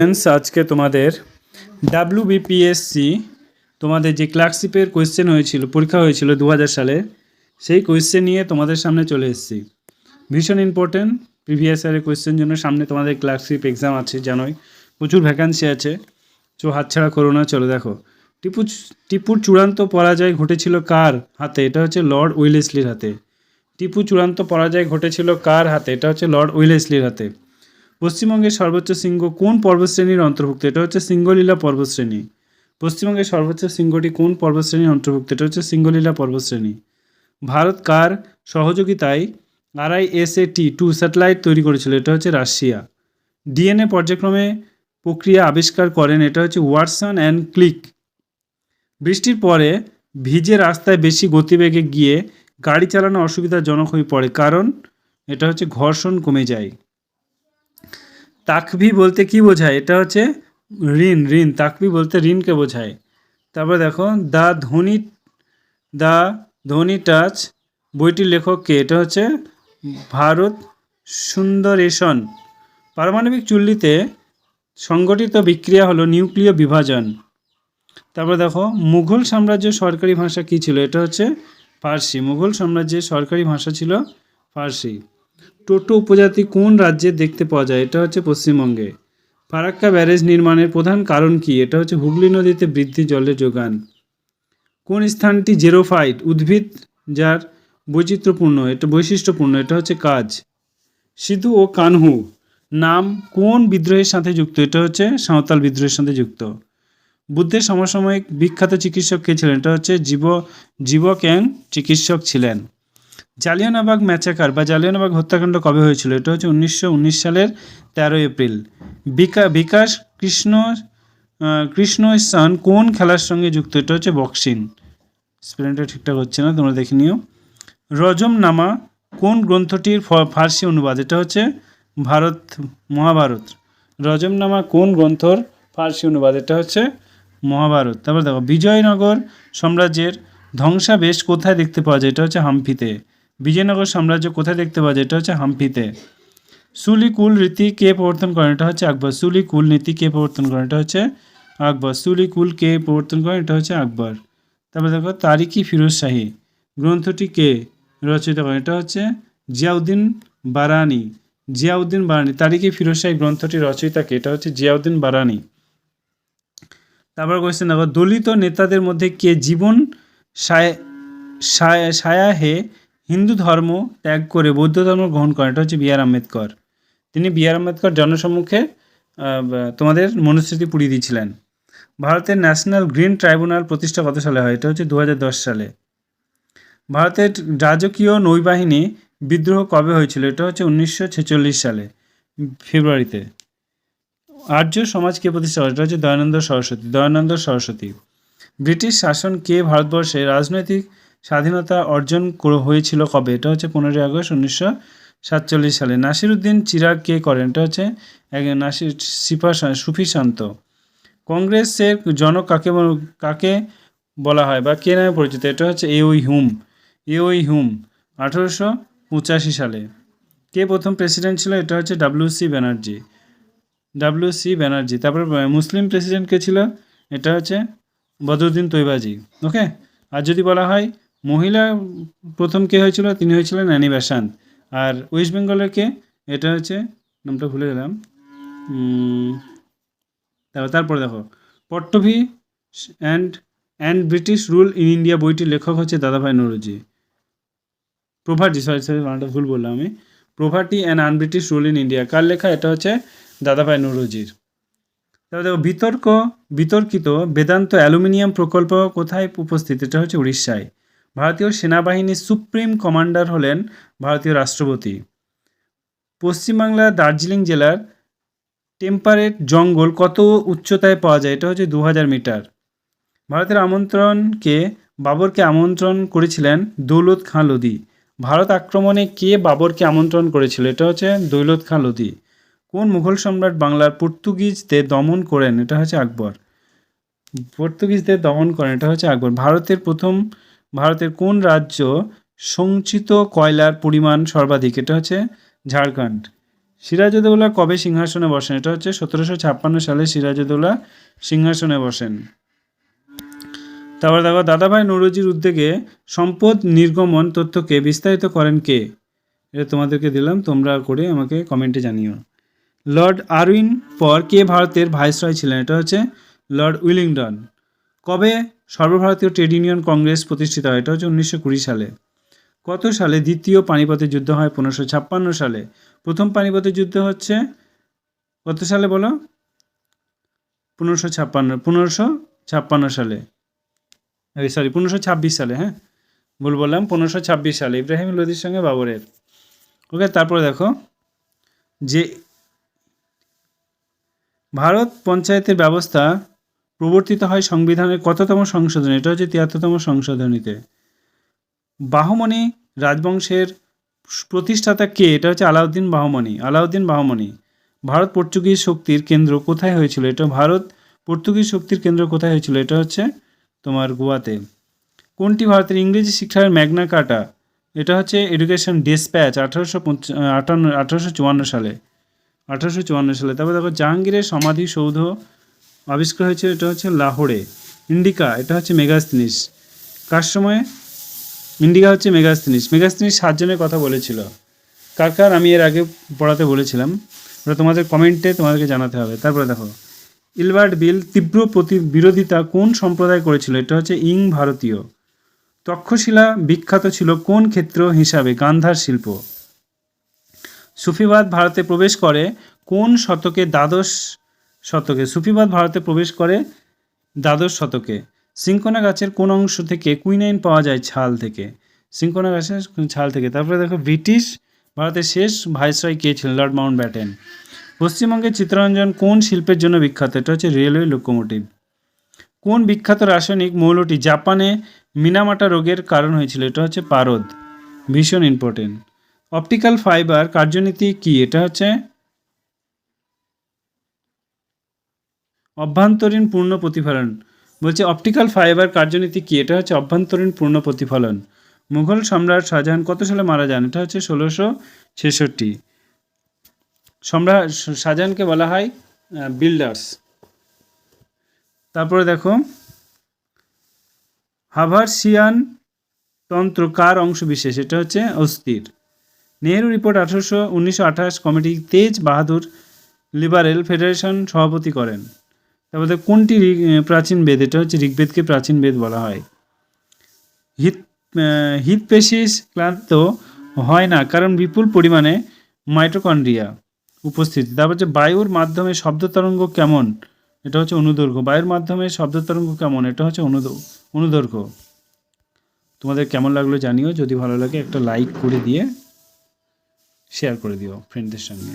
Friends আজকে তোমাদের W BPSC তোমাদের যে ক্লার্কশিপের কোয়েশ্চেন হয়েছিল, পরীক্ষা হয়েছিল দু হাজার সালে, সেই কোয়েশ্চেন নিয়ে তোমাদের সামনে চলে এসেছি। ভীষণ ইম্পর্টেন্ট প্রিভিয়াস ইয়ারের কোয়েশ্চেন জন্য সামনে তোমাদের ক্লার্কশিপ এক্সাম আছে জানোই, প্রচুর ভ্যাকান্সি আছে চো হাতছাড়া করো না, চলো দেখো। টিপু, টিপুর চূড়ান্ত পরাজয় ঘটেছিল কার হাতে? এটা হচ্ছে লর্ড উইলেসলির হাতে। টিপু চূড়ান্ত পরাজয় ঘটেছিল কার হাতে? এটা হচ্ছে লর্ড উইলেসলির হাতে। পশ্চিমবঙ্গের সর্বোচ্চ শৃঙ্গ কোন পর্বতশ্রেণীর অন্তর্ভুক্ত? এটা হচ্ছে সিঙ্গলীলা পর্বতশ্রেণী। পশ্চিমবঙ্গের সর্বোচ্চ শৃঙ্গটি কোন পর্বতশ্রেণীর অন্তর্ভুক্ত? এটা হচ্ছে সিঙ্গলীলা পর্বতশ্রেণী। ভারত কার সহযোগিতায় আরআইএসএ টি টু স্যাটেলাইট তৈরি করেছিল? এটা হচ্ছে রাশিয়া। ডিএনএ পর্যায়ক্রমে প্রক্রিয়া আবিষ্কার করেন, এটা হচ্ছে ওয়াটসন অ্যান্ড ক্লিক। বৃষ্টির পরে ভিজে রাস্তায় বেশি গতিবেগে গিয়ে গাড়ি চালানো অসুবিধাজনক হয়ে পড়ে, কারণ এটা হচ্ছে ঘর্ষণ কমে যায়। তাকভি বলতে কি বোঝায়? এটা হচ্ছে ঋণ ঋণ। তাকভি বলতে ঋণকে বোঝায়। তারপর দেখো the Dhoni the Dhoni touch, বইটির লেখক কে? এটা হচ্ছে ভারত সুন্দরেশন। পারমাণবিক চুল্লিতে সংগঠিত বিক্রিয়া হলো নিউক্লিয় বিভাজন। তারপর দেখো, মুঘল সাম্রাজ্যের সরকারি ভাষা কী ছিল? এটা হচ্ছে ফার্সি। মুঘল সাম্রাজ্যের সরকারি ভাষা ছিল ফার্সি। টোটো উপজাতি কোন রাজ্যে দেখতে পাওয়া যায়? এটা হচ্ছে পশ্চিমবঙ্গে। ফারাক্কা ব্যারেজ নির্মাণের প্রধান কারণ কি? এটা হচ্ছে হুগলি নদীতে বৃদ্ধি জলের যোগান। কোন স্থানটি জেরোফাইট? উদ্ভিদ, যার বৈচিত্র্যপূর্ণ, এটা বৈশিষ্ট্যপূর্ণ, এটা হচ্ছে কাজ। সিধু ও কানহু, নাম কোন বিদ্রোহের সাথে যুক্ত? এটা হচ্ছে সাঁওতাল বিদ্রোহের সাথে যুক্ত। বুদ্ধের সমসাময়িক বিখ্যাত চিকিৎসক কে ছিলেন? এটা হচ্ছে জীব জীবক্যাং চিকিৎসক ছিলেন। জালিয়ানবাগ ম্যাচাকার বা জালিয়ানবাগ হত্যাকাণ্ড কবে হয়েছিল? এটা হচ্ছে উনিশশো উনিশ সালের তেরোই এপ্রিল। বিকা বিকাশ কৃষ্ণ কৃষ্ণ স্থান কোন খেলার সঙ্গে যুক্ত? এটা হচ্ছে বক্সিং। স্পেলিংটা ঠিকঠাক হচ্ছে না, তোমরা দেখে নিও। রজমনামা কোন গ্রন্থটির ফার্সি অনুবাদ? এটা হচ্ছে ভারত, মহাভারত। রজমনামা কোন গ্রন্থর ফার্সি অনুবাদ? এটা হচ্ছে মহাভারত। তারপর দেখো, বিজয়নগর সাম্রাজ্যের ধ্বংসাবেশ কোথায় দেখতে পাওয়া যায়? এটা হচ্ছে হাম্পিতে বিজয়নগর সাম্রাজ্য কোথায় দেখতে পাওয়া যায়? এটা হচ্ছে হাম্পিতে। সুলিকুল রীতি কে প্রবর্তন করেন? এটা হচ্ছে আকবর। সুলিকুল নীতি কে প্রবর্তন করেন? এটা হচ্ছে আকবর। সুলিকুল কে প্রবর্তন করেন? এটা হচ্ছে আকবর। তারপর দেখো তারিকি ফিরোজ শাহী। গ্রন্থটি কে রচিত করেন? এটা হচ্ছে জিয়াউদ্দিন বারানি। জিয়াউদ্দিন বারানি। তারিকি ফিরোজ শাহী গ্রন্থটি রচয়িতা কে? এটা হচ্ছে জিয়াউদ্দিন বারানি। তারপর কোয়েশ্চেন দেখো, দলিত নেতাদের মধ্যে কে জীবন সায়- সায়াহে হিন্দু ধর্ম ত্যাগ করে বৌদ্ধ ধর্ম গ্রহণ করেন, এটা হচ্ছে বি আর আম্বেদকর। তিনি বি আর আম্বেদকর জনসম্মুখে তোমাদের মনুস্মৃতি পুড়িয়ে দিয়েছিলেন। ভারতের ন্যাশনাল গ্রিন ট্রাইব্যুনাল প্রতিষ্ঠা কত সালে হয়? এটা হচ্ছে দু হাজার দশ সালে। ভারতের রাজকীয় নৌবাহিনী বিদ্রোহ কবে হয়েছিল? এটা হচ্ছে উনিশশো ছেচল্লিশ সালে, ফেব্রুয়ারিতে। আর্য সমাজ কে প্রতিষ্ঠা করে এটা হচ্ছে দয়ানন্দ সরস্বতী দয়ানন্দ সরস্বতী। ব্রিটিশ শাসন কে ভারতবর্ষে রাজনৈতিক স্বাধীনতা অর্জন হয়েছিল কবে? এটা হচ্ছে পনেরোই আগস্ট উনিশশো সাতচল্লিশ সালে। নাসিরুদ্দিন চিরাগ কে করেন? এটা হচ্ছে নাসির সিপা সুফি শান্ত। কংগ্রেসের জনক কাকে কাকে বলা হয় বা কে নামে পরিচিত? এটা হচ্ছে এ ওই হুম। এ ওই হুম, আঠেরোশো পঁচাশি সালে। কে প্রথম প্রেসিডেন্ট ছিল? এটা হচ্ছে W C Banerjee. W C Banerjee. তারপর মুসলিম প্রেসিডেন্ট কে ছিল? এটা হচ্ছে বদরুদ্দিন তৈবাজি। ওকে? আর যদি বলা হয় মহিলা, প্রথম কে হয়েছিল? তিনি হয়েছিলেন অ্যানি বেসান্ত আর ওয়েস্ট বেঙ্গলের কে? এটা হচ্ছে, নামটা ভুলে গেলাম। তারপর, তারপরে দেখো। Poverty and and British rule in India বইটির লেখক হচ্ছে দাদাভাই নরুজি। প্রভার্টি সরি সরি বানানটা ভুল বললাম আমি। Poverty and un British rule in India কার লেখা? এটা হচ্ছে দাদাভাই নরুজির। তারপর দেখো, বিতর্ক, বিতর্কিত বেদান্ত অ্যালুমিনিয়াম প্রকল্প কোথায় উপস্থিত? এটা হচ্ছে উড়িষ্যায়। ভারতীয় সেনাবাহিনীর সুপ্রিম কমান্ডার হলেন ভারতীয় রাষ্ট্রপতি। পশ্চিমবাংলার দার্জিলিং জেলার টেম্পারেট জঙ্গল কত উচ্চতায় পাওয়া যায়? এটা হচ্ছে দু হাজার মিটার। ভারতের আমন্ত্রণকে, বাবরকে আমন্ত্রণ করেছিলেন দৌলত খাঁ লোদি ভারত আক্রমণে কে বাবরকে আমন্ত্রণ করেছিল? এটা হচ্ছে দৌলত খাঁ লোদি কোন মুঘল সম্রাট বাংলার পর্তুগিজদের দমন করেন? এটা হচ্ছে আকবর। পর্তুগিজদের দমন করেন, এটা হচ্ছে আকবর। ভারতের প্রথম ভারতের কোন রাজ্য সঞ্চিত কয়লার পরিমাণ সর্বাধিক? এটা হচ্ছে ঝাড়খণ্ড। সিরাজউদ্দৌলা কবে সিংহাসনে বসেন? এটা হচ্ছে সতেরোশো ছাপ্পান্ন সালে সিরাজউদ্দৌলা সিংহাসনে বসেন। তারপর দেখো, দাদাভাই নৌরোজির উদ্যোগে সম্পদ নির্গমন তথ্যকে বিস্তারিত করেন কে? এটা তোমাদেরকে দিলাম, তোমরা করে আমাকে কমেন্টে জানিও। লর্ড আরউইন পর কে ভারতের ভাইসরয় ছিলেন? এটা হচ্ছে লর্ড উইলিংটন। কবে সর্বভারতীয় ট্রেড ইউনিয়ন কংগ্রেস প্রতিষ্ঠিত হয়, এটা হচ্ছে উনিশশো কুড়ি সালে। কত সালে? দ্বিতীয় পানিপথের যুদ্ধ হয় পনেরোশো ছাপ্পান্ন সালে। প্রথম পানিপথের যুদ্ধ হচ্ছে কত সালে বলো? পনেরোশো ছাপ্পান্ন পনেরোশো ছাপ্পান্ন সালে। সরি পনেরোশো ছাব্বিশ সালে হ্যাঁ? ভুল বললাম, পনেরোশো ছাব্বিশ সালে। ইব্রাহিম লোদির সঙ্গে বাবরের। ওকে, তারপরে দেখো যে ভারত পঞ্চায়েতের ব্যবস্থা প্রবর্তিত হয় সংবিধানের কততম সংশোধনী? এটা হচ্ছে তিয়াত্তরতম সংশোধনীতে। বাহমনি রাজবংশের প্রতিষ্ঠাতা কে? এটা হচ্ছে আলাউদ্দিন বাহমনি আলাউদ্দিন বাহমনি ভারত পর্তুগিজ শক্তির কেন্দ্র কোথায় হয়েছিল? এটা ভারত পর্তুগিজ শক্তির কেন্দ্র কোথায় হয়েছিল? এটা হচ্ছে তোমার গোয়াতে। কোনটি ভারতের ইংরেজি শিক্ষার ম্যাগনা কাটা? এটা হচ্ছে এডুকেশন ডিসপ্যাচ আঠারোশো আঠারোশো চুয়ান্ন সালে। আঠারোশো চুয়ান্ন সালে। তারপর দেখো জাহাঙ্গীরের সমাধিসৌধ আবিষ্কার হয়েছে, এটা হচ্ছে লাহোরে। ইন্ডিকা, এটা হচ্ছে মেগাস্তিনিস কার সময়? ইন্ডিকা হচ্ছে মেগাস্তিনিস মেগাস্তিনিস সাতজনের কথা বলেছিল। কার কার? আমি এর আগে পড়াতে বলেছিলাম। ওটা তোমাদের কমেন্টে তোমাদেরকে জানাতে হবে। তারপরে দেখো। ইলবার্ট বিল তীব্র প্রতি বিরোধিতা কোন সম্প্রদায় করেছিল? এটা হচ্ছে ইং ভারতীয়। তক্ষশিলা বিখ্যাত ছিল কোন ক্ষেত্র হিসাবে? গান্ধার শিল্প। সুফিবাদ ভারতে প্রবেশ করে কোন শতকে দ্বাদশ শতকে। সুফিবাদ ভারতে প্রবেশ করে দ্বাদশ শতকে। সিঙ্কোনা গাছের কোন অংশ থেকে কুইনাইন পাওয়া যায় ছাল থেকে? সিঙ্কোনা গাছের ছাল থেকে। তারপরে দেখো, ব্রিটিশ ভারতের শেষ ভাইসরয় কে ছিলেন? লর্ড মাউন্ট ব্যাটেন পশ্চিমবঙ্গের চিত্তরঞ্জন কোন শিল্পের জন্য বিখ্যাত? এটা হচ্ছে রেলওয়ে লোকোমোটিভ। কোন বিখ্যাত রাসায়নিক মৌলটি জাপানে মিনামাটা রোগের কারণ হয়েছিল? এটা হচ্ছে পারদ। ভীষণ ইম্পর্টেন্ট অপটিক্যাল ফাইবার কার্যনীতি কি? এটা হচ্ছে অভ্যন্তরীণ পূর্ণ প্রতিফলন। বলছে অপটিক্যাল ফাইবার কার্যনীতি কী? এটা হচ্ছে অভ্যন্তরীণ পূর্ণ প্রতিফলন। মুঘল সম্রাট শাহজাহান কত সালে মারা যান? এটা হচ্ছে ষোলোশো ছেষট্টি। সম্রাট শাহজাহানকে বলা হয় বিল্ডার্স তারপরে দেখো, হাভারসিয়ান তন্ত্র কার অংশ বিশেষ এটা হচ্ছে অস্থির। নেহেরু রিপোর্ট আঠারোশো উনিশশো আঠাশ কমিটি তেজ বাহাদুর লিবারেল ফেডারেশন সভাপতি করেন। তারপরে কোনটি প্রাচীন বেদ? এটা হচ্ছে ঋগ্বেদকে প্রাচীন বেদ বলা হয়। হিত আহ, হিতপেশিস ক্লান্ত হয় না কারণ বিপুল পরিমাণে মাইটোকন্ড্রিয়া উপস্থিত। তারপর হচ্ছে বায়ুর মাধ্যমে শব্দ তরঙ্গ কেমন? এটা হচ্ছে অনুদৈর্ঘ্য। বায়ুর মাধ্যমে শব্দ তরঙ্গ কেমন? এটা হচ্ছে অনুদ অনুদৈর্ঘ্য। তোমাদের কেমন লাগল জানিও। যদি ভালো লাগে একটা লাইক করে দিয়ে শেয়ার করে দিও ফ্রেন্ডদের সঙ্গে।